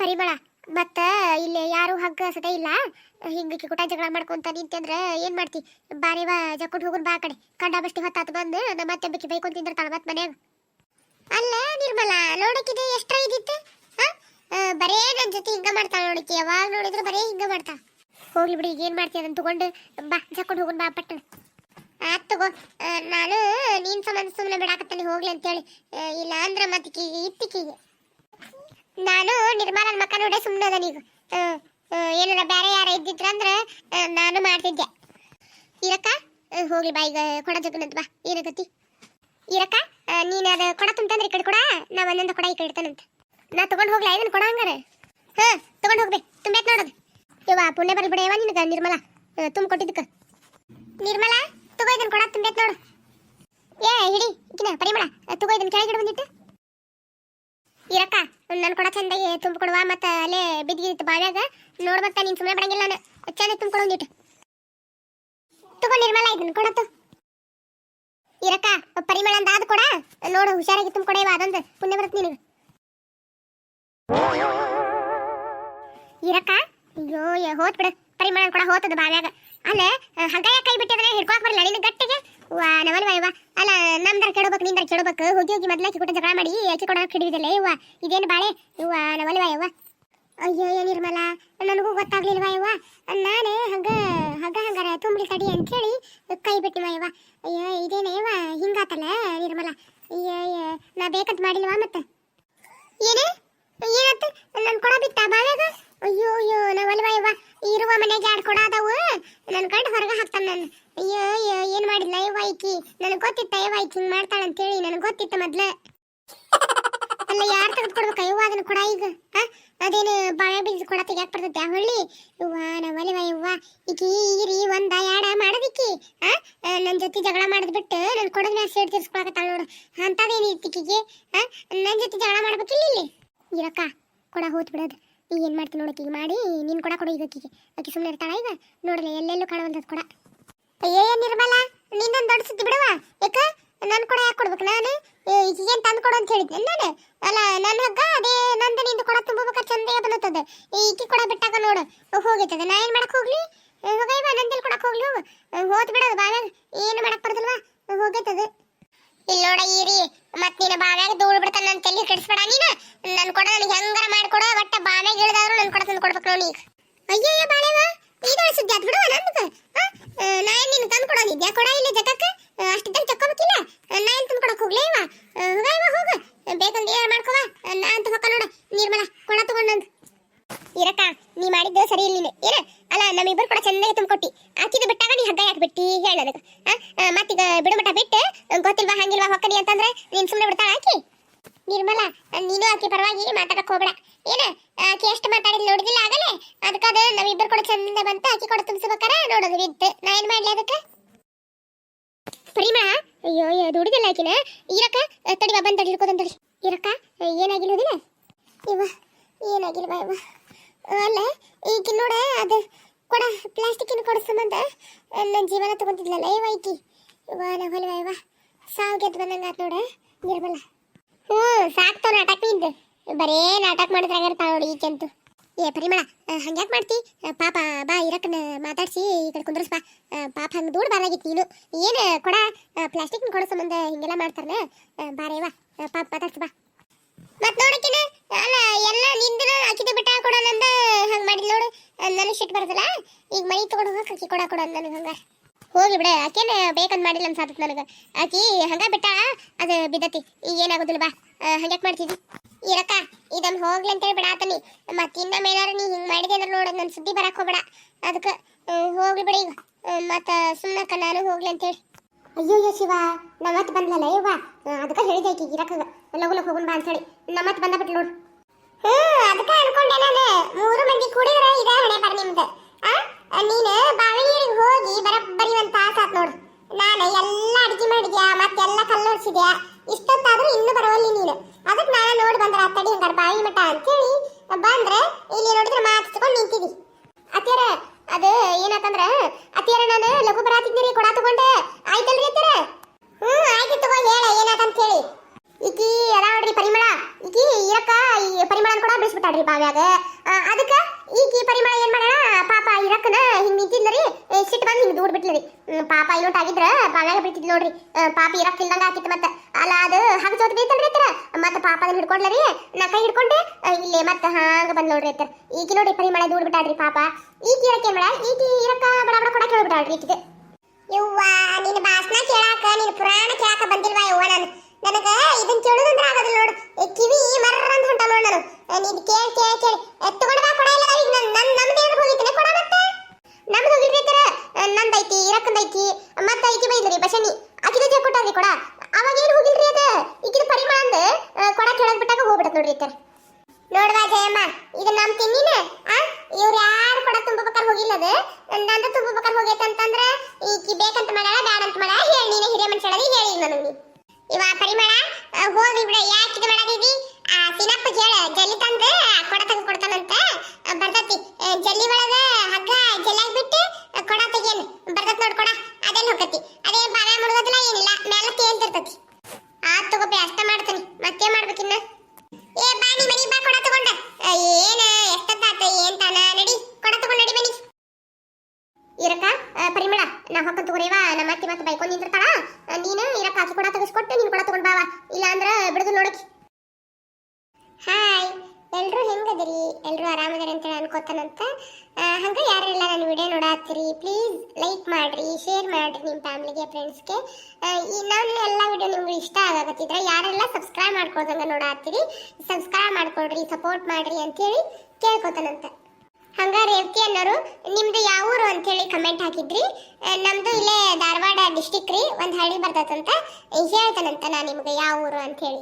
ಪರಿಮಳ ಮತ್ತ ಇಲ್ಲಿ ಯಾರು ಹಗ್ಗ ಸತೆ ಇಲ್ಲ. ಹಿಂಗ ಕುಟ ಜಗಳ ಮಾಡ್ಕೊಂತ ನಿಂತಂದ್ರ ಏನ್ ಮಾಡ್ತಿ? ಬಾರಿ ಬಾ ಜಕ್ಕೊಂಡು ಹೋಗುನ್ ಬಾ ಕಡೆ. ಕಂಡ ಬಸ್ತಿ ಹೊತ್ತಾತು ಬಂದು ನಮ್ಮ ಅತ್ತೆ ಬಿಕ್ಕಿ ಬೈಕೊಂಡ್ ತಿಂದಿರ್ತಾಳ ಮತ್ ಮನ್ಯಾಗ. ಅಲ್ಲ ನಿರ್ಮಲ ನೋಡಕ್ಕಿದೆ ಎಷ್ಟ್ರ ಆ, ಬರೇ ನನ್ ಜೊತೆ ಹಿಂಗ ಮಾಡ್ತಾಳ ನೋಡಕ್ಕೆ ಯಾವಾಗ ನೋಡಿದ್ರು ಬರೇ ಹಿಂಗ ಮಾಡ್ತಾ ಹೋಗ್ಲಿ ಬಿಡಿ ಈಗ ಏನ್ ಮಾಡ್ತೀಯ ಅದನ್ನ ತಗೊಂಡು ಬಾ ಜಕ್ಕೊಂಡು ಹೋಗುನ್ ಬಾ ಪಟ್ಟಣ ಆತ್ ತಗೋ. ನಾನು ನೀನ್ ಸಂಬಂಧ ಸುಮ್ಮನೆ ಬಿಡಾಕತ್ತಾನೆ ಹೋಗ್ಲಿ ಅಂತೇಳಿ. ಇಲ್ಲ ಅಂದ್ರ ಮತ್ತೆ ಇತ್ತಿಕಿಗೆ ನಾನು ನಿರ್ಮಲನ ಮಕ್ಕ ನೋಡೇ ಸುಮ್ಮನೆ ಅದ ಈಗ. ಏನಾರ ಬೇರೆ ಯಾರ ಇದ್ದಿದ್ರಂದ್ರ ನಾನು ಮಾಡ್ತಿದ್ದೆ. ಇರಕ್ಕ ಹೋಗ್ಲಿ ಬಾ ಈಗ ಕೊಡ ಜಗ್ಗನಂತ ಬಾ. ಏನಾಗತಿ ಇರಕ್ಕ ನೀನು ಅದು ಕೊಡ ತುಂಬಂದ್ರೆ ಈ ಕಡೆ ಕೊಡ ನಾ ಒಂದೊಂದು ಕೊಡ ಈ ಕಡೆ ಇಡ್ತಾನಂತ ನಾ ತಗೊಂಡ್ ಹೋಗ್ಲಾ ಇದನ್ನು ಕೊಡ ಹಂಗಾರೆ? ಹಾ, ತಗೊಂಡ್ ಹೋಗ್ಬೇಕು ತುಂಬೈತ್ ನೋಡೋದು. ಇವ ಪುಣ್ಯ ಬರಲ್ ಬಿಡ ನಿನಗ, ನಿರ್ಮಲ. ತುಂಬ ಕೊಟ್ಟಿದ್ದಕ್ಕ ನಿರ್ಮಲ, ತಗೋ ಇದನ್ನು ಕೊಡ ತುಂಬೈತ್ ನೋಡು. ಏ, ಹಿಡಿ, ಇಕ್ಕಿನ ಪರಿಮಳ ತಗೋ ಇದನ್ನು ಕೆಳಗಿಡ ಬಂದಿಟ್ಟು. ಇರಕ್ಕ, ನನ್ ಕೊಡ ಚಂದ ತುಂಬ ಕೊಡುವ ಮತ್ತ ಅಲ್ಲೇ ಬಿದ್ದಿತ್ತು ಬಾವ್ಯಾಗ. ನೋಡ್ ಮತ್ತ ನೀನ್ ಸುಮ್ಮನೆ ಬರಂಗಿಲ್ಲ ನಾನು. ಚಂದ ತುಂಬ ಕೊಡು ಒಂದಿಟ್ಟು ತಗೋ ನಿರ್ಮಲ ಇದನ್ನ ಕೊಡತ್ತು ಇರಕ್ಕ, ಪರಿಮಳ ಅಂದ ಆದ ಕೊಡ. ನೋಡು, ಹುಷಾರಾಗಿ ತುಂಬ ಅದೊಂದು ಪುಣ್ಯ ಬರುತ್ತೆ ನಿನಗೆ. ಇರಕ್ಕ, ಅಯ್ಯೋ ಹೋತ್ ಬಿಡು. ಪರಿಮಳ ಕೂಡ ಹೋತದ ಬಾವ್ಯಾಗ. ಅಲ್ಲ ಹಗ್ಗ ಕೈ ಬಿಟ್ಟಿದ್ರೆ ಹಿಡ್ಕೊಕ್ ಬರಲ್ಲ ನಿನ್ನ ಗಟ್ಟಿಗೆ ವಾ ನವಲ್ ವಾ ಅಲ್ಲ ನಮ್ದರ ಕೆಡಬೇಕು ನಿಂದರ ಕೆಡಬೇಕು. ಹೋಗಿ ಹೋಗಿ ಮೊದ್ಲಾಕಿ ಕೊಟ್ಟ ಜಗಳ ಮಾಡಿ ಆಕಿ ಕೊಡ ಹಿಡಿದಿಲ್ಲ ಇವ ಇದೇನು ಬಾಳೆ? ಇವ ನವಲ್ವ ಇವ ಅಯ್ಯೋ ಏ ನಿರ್ಮಲ? ನನಗೂ ಗೊತ್ತಾಗ್ಲಿಲ್ವ ಇವ ನಾನೇ ಹಂಗ, ಹಗ್ಗ ಹಂಗಾರ ತುಂಬಲಿ ತಡಿ ಅಂತೇಳಿ ಕೈ ಬಿಟ್ಟಿವ ಇವ ಅಯ್ಯೋ, ಇದೇನೇ ಇವ ಹಿಂಗಾತಲ್ಲ, ನಿರ್ಮಲ? ಅಯ್ಯೋ ನಾ ಬೇಕಂತ ಮಾಡಿಲ್ವಾ ಮತ್ತೆ? ಏನೇ? ಏನತ್ತ ನನ್ನ ಕೊಡ ಬಿತ್ತ ಬಾವ್ಯಾಗ ಅಯ್ಯೋ ಅಯ್ಯೋ ನಾವಲ್ವ ಇವ ಇರುವ ಮನೆಗೆ ಎರಡು ಕೊಡ ಅದಾವು? ನನ್ ಗಂಡ ಹೊರಗೆ ಹಾಕ್ತಾನ ನಾನು. ಏನ್ ಮಾಡಿಲ್ಲ ಇವ ಐಕಿ ನನಗೆ ಗೊತ್ತಿತ್ತ ಇವ ಐಕಿ ಹಿಂಗ್ ಮಾಡ್ತಾಳ ಅಂತೇಳಿ ನನಗೆ ಗೊತ್ತಿತ್ತ ಮೊದ್ಲ. ಅಲ್ಲ, ಯಾರು ತೆಗೆದು ಕೊಡ್ಬೇಕ ಇವ ಅದನ್ನ ಕೊಡ ಈಗ. ಆ? ಅದೇನು ಬಾಳೆ ಬೀಜ ಕೊಡ ಬರ್ತೈತಿ ಬರ್ತೈತೆ ಹೊಳ್ಳಿ? ಇವ್ವ ನಾವಲ್ವ ಇವ್ವ ಈಕಿ ಈರಿ ಒಂದ ಯಾಡ ಮಾಡದಿಕ್ಕಿ ಆ ನನ್ನ ನನ್ ಜೊತೆ ಜಗಳ ಮಾಡಿದ್ ಬಿಟ್ಟು ನನ್ ಕೊಡದ ಮ್ಯಾಲ ಸೇಡ್ ತೀರ್ಸ್ಕೊಳಕತ್ತಾಳ ನೋಡು. ಅಂತದೇನು ಇತ್ತಿಕಿಗೆ ಆ ನನ್ ಜೊತೆ ಜಗಳ ಮಾಡ್ಬೇಕಿಲ್ಲ ಇಲ್ಲಿ ಇರಕ್ಕ ಕೊಡ ಹೋತ್ ಬಿಡೋದು. ಈಗ ಏನ್ ಮಾಡ್ತೀನಿ ನೋಡಕ್ಕೆ ಈಗ ಮಾಡಿ, ನಿನ್ ಕೊಡ ಕೊಡು ಈಗ ಅಕ್ಕಿಗೆ ಅಕ್ಕಿ ಸುಮ್ಮನೆ ಇರ್ತಾಳ ಈಗ. ನೋಡಲಿ, ಎಲ್ಲೆಲ್ಲೂ ಕಾಣುವಂಥದ್ದು ಕೊಡ. ಅಯ್ಯೇ ನಿರ್ಮಲಾ, ನಿನ್ನೊಂದು ದೊಡ್ಡ ಸುದ್ದಿ ಬಿಡವ ಯಾಕ? ನನ್ ಕೂಡ ಯಾಕೆ ಕೊಡ್ಬೇಕು ನಾನು? ಈಗೇನು ತಂದು ಕೊಡು ಅಂತ ಹೇಳಿದ್ದೆ ನಾನು? ಅಲ್ಲ ನನ್ನ ಹಗ್ಗ, ಅದೇ ನಂದು ನಿಂದು ಕೊಡ ತುಂಬಬೇಕಾ ಚಂದಾಗ ಬಂದತ್ತದ ಈಕಿ ಕೊಡ ಬಿಟ್ಟಾಗ ನೋಡು. ಹೋಗೈತದ. ನಾ ಏನು ಮಾಡಕ್ ಹೋಗ್ಲಿ? ಹೋಗೈವ ನಂದಲ್ಲಿ ಕೊಡಕ್ ಹೋಗ್ಲಿ, ಹೋಗು. ಹೋತ್ ಬಿಡೋದು ಬಾವ್ಯಾಗ. ಏನು ಮಾಡಕ್ ಬರ್ತಲ್ವಾ ಹೋಗೈತದ. ಇಲ್ಲಿ ನೋಡ, ಈರಿ ಮತ್ ನೀನು ಬಾವ್ಯಾಗ ಧೂಳು ಬಿಡ್ತಾನ ನನ್ನ ತಲೆ ಕೆಡಿಸ್ಬೇಡ ನೀನು. ನನ್ ಕೊಡ ನನಗೆ ಹೆಂಗಾರ ಮಾಡ್ಕೊಡ. ಒಟ್ಟ ಬಾವ್ಯಾಗ ಇಳಿದಾದ್ರು ನನ್ ಕೊಡ ತಂದು ಕೊಡ್ಬೇಕು ನೋಡಿ ಈಗ ಅಯ್ಯಯ್ಯ ಬಾಳೆವ ಇದು ಸುದ್ದಿ ಆತ್ ಬಿಡುವ ನಂದು ನಾ ಏನ್ ನಿನ್ ತಂದು ಕೊಡೋದಿದ್ಯಾ ಕೊಡ ಇಲ್ಲ ಜಗಕ್ಕೆ ಅಷ್ಟಿದ್ದಾಗ ಚಕ್ಕೋಬೇಕಿಲ್ಲ ನಾ ಏನ್ ತಂದು ಕೊಡಕ್ ಹೋಗ್ಲೇ ಇವ ಹೋಗ ಇವ ಹೋಗ ಬೇಕಂದ್ರೆ ಏನ್ ಮಾಡ್ಕೋವ ನಾ ಅಂತ ಹೊಕ್ಕ ನೋಡ ನಿರ್ಮಲ ಕೊಡ ತಗೊಂಡಂದು ಇರಕ್ಕ ನೀ ಮಾಡಿದ್ದು ಸರಿ ಇಲ್ಲ ನೀನು ಏನ ಅಲ್ಲ ನಮ್ಮಿಬ್ಬರು ಕೂಡ ಚೆನ್ನಾಗಿ ತುಂಬಿಕೊಟ್ಟಿ. ಆಕಿದು ಬಿಟ್ಟಾಗ ನೀ ಹಗ್ಗ ಯಾಕೆ ಬಿಟ್ಟಿ? ಹೇಳ ನನಗೆ ಮತ್ತೀಗ ಬಿಡುಮಟ ಬಿಟ್ಟು ಗೊತ್ತಿಲ್ವಾ, ಹಂಗಿಲ್ವಾ ಹೊಕ್ಕನಿ ಅಂತಂದ್ರೆ ನೀನ್ ಸುಮ್ಮನೆ ಬಿಡ್ತಾಳ ಆಕಿ? ನಿರ್ಮಲ, ನೀನು ಆಕಿ ಪರವಾಗಿ ಮಾತಾಡಕ್ ಹೋಗ್ಬೇಡ. ಏನ, ಆಕಿ ಎಷ್ಟು ಮಾತಾಡಿದ್ ನೋಡಿದಿಲ್ಲ ಆಗಲೇ? ನಮ್ಮಿಬ್ಬರು ಕೂಡ ಚಂದ ಬಂತ, ಆಕಿ ಕೂಡ ತುಂಬಿಸ್ಬೇಕಾರ ನೋಡೋದು ಬಿತ್ತು ನಾ ಏನ್ ಮಾಡ್ಲಿ ಅದಕ್ಕೆ? ಪರಿಮಳ ಅಯ್ಯೋ ದುಡಿದಿಲ್ಲ ಆಕಿನ. ಇರಕ್ಕ ತಡಿ ಬಾ, ಬಂದ್ ತಡಿ ಇರಕ್ಕ, ಏನಾಗಿಲ್ಲ ಇವ ಏನಾಗಿಲ್ವಾ ಇವ ಈಗ ನೋಡ, ಅದು ಕೊಡ ಪ್ಲಾಸ್ಟಿಕ್ಕಿನ ಕೊಡ ಸಂಬಂಧ ನನ್ನ ಜೀವನ ತಗೊಂತಿದ್ಲಲ್ಲ, ಏ ಐಕಿ ಇವ ನಾವಲ್ವ ಇವ ಸಾವು ಗೆದ್ದು ಬಂದಂಗೆ ಆತು ನೋಡ, ನಿರ್ಮಲ. ಹ್ಞೂ ಸಾಕ್ತಾವ ನಾಟಕ ನಿಂದು. ಬರೇ ನಾಟಕ ಮಾಡಿದ್ರೆ ಇರ್ತಾವ ನೋಡಿ ಈಚಂತು ಏ, ಪರಿಮಳ ಹಂಗ್ಯಾಕೆ ಮಾಡ್ತಿ? ಪಾಪ, ಬಾ ಇರಕ್ಕನ ಮಾತಾಡ್ಸಿ, ಈ ಕಡೆ ಕುಂದ್ರಸ್ ಪಾಪ ಹಂಗೆ ದೂರ ಬಾರಾಗಿತ್ತು ನೀನು. ಏನು, ಕೊಡ ಪ್ಲಾಸ್ಟಿಕ್ನ ಕೊಡೋ ಸಂಬಂಧ ಹಿಂಗೆಲ್ಲ ಮಾಡ್ತಾರನ. ಬಾರೇವಾ ಪಾಪ, ಮಾತಾಡ್ಸಿ ಬಾ. ಮತ್ ನೋಡಕಿನ ಅಲ್ಲ, ಎಲ್ಲ ನಿಂದನ ಹಾಕಿದ ಬಿಟ್ಟ ಕೊಡಲ್ಲ ನಂದ ಹಂಗ ಮಾಡಿದ್ ನೋಡು. ನನಗೆ ಸಿಟ್ಟು ಬರ್ತಲ್ಲ ಈಗ ಮೈ ತಗೊಂಡು ಹೋಗಕ್ಕೆ ಆಕಿ ಕೊಡ ಕೊಡ ನನಗೆ ಹಂಗ. ಹೋಗಿ ಬಿಡ ಆಕೇನ ಬೇಕಂತ ಮಾಡಿಲ್ಲ ಅನ್ಸಾತತ್ ನನಗೆ. ಆಕಿ ಹಂಗ ಬಿಟ್ಟ, ಅದು ಬಿದ್ದತಿ. ಈಗ ಏನಾಗೋದಿಲ್ಲ ಬಾ. ಹಂಗ್ಯಾಕ್ ಮಾಡ್ತಿದ್ದಿ ಇರಕ್ಕ ಇದನ್ ಹೋಗ್ಲಿ ಅಂತೇಳಿ ಬಿಡಾತನಿ ಮತ್ತಿನ್ನ ಮೇಲಾರ ನೀ ಹಿಂಗ್ ಮಾಡಿದೆ ಅಂದ್ರೆ ನೋಡು ನನ್ನ ಸುದ್ದಿ ಬರಕ್ ಹೋಗ್ಬೇಡ. ಅದಕ್ಕೆ ಹೋಗ್ಲಿ ಬಿಡ ಈಗ. ಮತ್ತ ಸುಮ್ಮನಕ್ಕ ನಾನು ಹೋಗ್ಲಿ ಅಂತೇಳಿ. ಅಯ್ಯೋ ಶಿವ ನಮ್ಮತ್ ಬಂದ್ಲಲ್ಲ ಯವ್ವ? ಅದಕ್ಕೆ ಹೇಳಿದೆ ಆಕಿ ಇರಕ ಲಗು ಲಗು ಹೋಗುನ್ ಬಾ ಅಂತೇಳಿ ನಮ್ಮತ್ ಬಂದ ಬಿಟ್ಲು ನೋಡು. ಹ್ಮ್, ಅದಕ್ಕೆ ಅನ್ಕೊಂಡೆ ನಾನು. ಮೂರು ಮಂದಿ ಕೂಡಿದ್ರೆ ಇದೆ ಹಣೆ ಬರ ನಿಮ್ದು. ಆ? ನೀನು ಬಾವಿ ನೀರಿಗೆ ಹೋಗಿ ಬರಬ್ಬರಿ ಒಂದ್ ತಾಸ ಆತ್ ನೋಡು. ನಾನು ಎಲ್ಲ ಅಡಿಗೆ ಮಾಡಿದ್ಯಾ ಮತ್ತೆಲ್ಲ ಕಲ್ಲೋಡ್ಸಿದ್ಯಾ ಇಷ್ಟೊತ್ತಾದ್ರೂ ಇನ್ನೂ ಬರೋಲ್ಲಿ ನೀನು. ಅದಕ್ಕೆ ನಾನು ನೋಡಿ ಬಂದ್ರ ತಡಿ ಹಂಗಾರ ಬಾವಿ ಮಠ ಅಂತೇಳಿ ಬಂದ್ರೆ ಇಲ್ಲಿ ನೋಡಿದ್ರೆ ಮಾತಾಡ್ಕೊಂಡು ನಿಂತಿದಿ. ಅತ್ಯಾರ ಅದು ಏನಾತಂದ್ರ ಅತ್ಯಾರ ನಾನು ಲಘು ಬರಾತಿದ್ದೀನಿ ಕೊಡ ತಗೊಂಡೆ. ಆಯ್ತಲ್ರಿ ಅತ್ಯಾರ ಹ್ಞೂ ಆಯ್ತು ತಗೋ ಹೇಳ ಹೇಳಿ ನೋಡ್ರಿ ಪರಿಮಳ. ಈಕಿ ಇರಕ್ಕ ಈ ಪರಿಮಳನ ಕೂಡ ಬಿಡಿಸ್ಬಿಟ್ಟಾಡ್ರಿ ಈಕಿ ಪರಿಮಳ ಏನ್ ಮಾಡ್ಯಾಳ? ಪಾಪ ಇರಕ್ಕನ ಹಿಂಗ್ ನಿಂತಿದ್ಲರಿ ಸಿಟ್ಟು ಬಂದು ಹಿಂಗ್ ದೂಡ್ ಹ್ಮ್, ಪಾಪ ಇಲ್ಲೋಟ್ ಆಗಿದ್ರ ಬಾವ್ಯಾಗ ನೋಡ್ರಿ. ಪಾಪ ಇರಕ್ಕ ಇಲ್ದಂಗ ಆಕಿತ್ತು ಮತ್ತ. ಅಲ್ಲ ಅದು ಹಂಗ ಜೋತ್ ಅತ್ತರ? ಮತ್ತ ಪಾಪ ಹಿಡ್ಕೊಂಡ್ಲರಿ ನಾ ಕೈ ಹಿಡ್ಕೊಂಡೆ. ಇಲ್ಲೇ ಮತ್ತ ಹಾಂಗ ಬಂದ್ ನೋಡ್ರಿ ಅತ್ತರ. ಈಕಿ ನೋಡಿ ಪರಿಮಳ ದೂಡ್ ಬಿಟ್ಟಾಡ್ರಿ ಪಾಪ. ಈಕಿ ಇರಕ್ಕೆ ಏನ್ ಮಾಡ ಈಕಿ ಇರಕ್ಕ ಬಡ ಬಡ ಕೊಡ ಕೇಳ್ಬಿಟ್ಟಾಳ್ರಿ ಈಕಿಗೆ. ಯವ್ವ ನಿನ್ನ ಭಾಷಣ ಕೇಳಾಕ ನಿನ್ನ ಪುರಾಣ ಕೇಳಾಕ ಬಂದಿಲ್ವಾ ಯವ್ವ ನಾನು? ನನಗ ಇದನ್ ಕೇಳುದಂದ್ರ ಆಗೋದಿಲ್ಲ ನೋಡು. ಏ, ಕಿವಿ ಮರ್ರ ಅಂತ ಹೊಂಟ ನೋಡು ನಾನು. ನೀನ್ ಕೇಳಿ ಕೇಳ್ ಕೇಳಿ. ತಗೊಂಡ್ ಬಾ ಕೊಡ ಇಲ್ಲ ಈಗ ನನ್ ನನ್ ನಮ್ದು ಏನಾರ ಹೋಗಿತ್ತನೆ ಕೊಡ ಮತ್ತೆ. ನಮ್ದು ಹೋಗಿದ್ರಿ ತರ. ನಂದೈತಿ ಇರಕ್ಕಂದೈತಿ. ಮತ್ತ ಈಕಿ ಬೈದ್ರಿ ಬಸಣಿ ಆಕಿದ ಜೇ ಕೊಟ್ಟಾರ್ರಿ ಕೊಡ. ಅವಾಗ ಏನ್ ಹೋಗಿಲ್ರಿ ಅದ? ಈಗಿನ ಪರಿಮಳ ಅಂದ ಕೊಡ ಕೇಳದ್ ಬಿಟ್ಟಾಗ ಹೋಗ್ಬಿಡತ್ ನೋಡ್ರಿ ತರ. ನೋಡ್ವಾ ಜಯಮ್ಮ ಇದು ನಮ್ ತಿನ್ನಿನ ಆ? ಇವ್ರು ಯಾರು ಕೂಡ ತುಂಬಬೇಕಾರ್ ಹೋಗಿಲ್ಲ ಅದು ನಂದು ತುಂಬಬೇಕಾರ್ ಹೋಗೈತೆ ಅಂತಂದ್ರೆ ಈಕಿ ಬೇಕಂತ ಮಾಡ್ಯಾಳ ಬ್ಯಾಡ ಅಂತ ಮಾಡ್ಯಾಳ. ಹೇಳಿ, ನೀನು ಹಿರಿಯ ಮನುಷ್ಯ ಹೇಳಿ ನನಗೆ ಇವ ಪರಿಮಳ ಹೋಗ್ಲಿ ಬಿಡ, ಯಾಕೆ ಇದು ಮಾಡದಿದಿ? ಆ, ಸಿನಪ್ಪ ಕೇಳ, ಜಲ್ಲಿ ತಂದು ಕೊಡ ತಂದು ಕೊಡ್ತಾನಂತ. ಬರ್ತತಿ. ಜಲ್ಲಿ ಒಳಗ ಹಗ್ಗ ಜಲ್ಲಾಗಿ ಬಿಟ್ಟು ಕೊಡ ತೆಗಿಯನ್. ಬರ್ತತ್ ನೋಡ್ ಕೊಡ, ಅದೆಲ್ಲ ಹೋಗತಿ ಅದೇ ಬಾವೆ ಮುಳುಗೋದಿಲ್ಲ ಏನಿಲ್ಲ ಮೇಲೆ ತೇಲ್ತಿರ್ತತಿ ಆತ್ ತಗೋಬಿ ಅಷ್ಟ ಮಾಡ್ತೀನಿ ಮತ್ತೆ ಮಾಡ್ಬೇಕಿನ್ನ ಏ ಬಾನಿ ಮನಿ ಬಾ ಕೊಡ ತಗೊಂಡ ಆ, ಏನ ಎಷ್ಟೊತ್ತಾತ ಏನ್ ತಾನ ನಡಿ ಕೊಡ ತಗೊಂಡ್ ನಡಿ ಬನ್ನಿ ಇರಕ್ಕ ಆ, ಪರಿಮಳ ನಾ ಹೊಕ್ಕ ತಗೋರಿವ? ನಮ್ಮ ಅತ್ತಿ ಮತ್ತೆ ಬೈಕೊಂಡ್ ನಿಂತಿರ್ತಾಳ. ನೀನು ಇರಕ್ಕ ಆಕಿ ಕೂಡ ತೆಗೆಸ್ಕೊಟ್ಟು, ನೀನು ಕೂಡ ತಗೊಂಡ್ ಬಾವ ಇಲ್ಲ ಅಂದ್ರ ಬಿಡುದು ನೋಡಕಿ ಹಾಯ್. ಎಲ್ರು ಹೆಂಗದಿರಿ? ಎಲ್ರು ಆರಾಮದಾರ ಅಂತ ಅನ್ಕೋತಾನಂತ. ಹಂಗ ಯಾರೆಲ್ಲ ನನ್ನ ವಿಡಿಯೋ ನೋಡಾತ್ತೀರಿ, ಪ್ಲೀಸ್ ಲೈಕ್ ಮಾಡ್ರಿ, ಶೇರ್ ಮಾಡ್ರಿ ನಿಮ್ಮ ಫ್ಯಾಮಿಲಿಗೆ, ಫ್ರೆಂಡ್ಸ್ಗೆ. ಈ ನಾನು ಎಲ್ಲ ವಿಡಿಯೋ ನಿಮ್ಗೆ ಇಷ್ಟ ಆಗತ್ತಿದ್ರೆ ಯಾರೆಲ್ಲ ಸಬ್ಸ್ಕ್ರೈಬ್ ಮಾಡ್ಕೊಳ್ದಂಗೆ ನೋಡಾತ್ತೀರಿ, ಸಬ್ಸ್ಕ್ರೈಬ್ ಮಾಡ್ಕೊಳ್ರಿ, ಸಪೋರ್ಟ್ ಮಾಡ್ರಿ ಅಂತೇಳಿ ಕೇಳ್ಕೊತಾನಂತ. ಹಂಗ ರೇವತಿ ಅನ್ನೋರು, ನಿಮ್ದು ಯಾವ ಊರು ಅಂತ ಹೇಳಿ ಕಮೆಂಟ್ ಹಾಕಿದ್ರಿ ನಮ್ದು ಇಲ್ಲೇ ಧಾರವಾಡ ಡಿಸ್ಟಿಕ್ ರೀ, ಒಂದು ಹಳ್ಳಿ ಬರ್ತದಂತ ಹೇಳ್ತಾನಂತ ನಾ ನಿಮ್ಗೆ ಯಾವ ಊರು ಅಂತ ಹೇಳಿ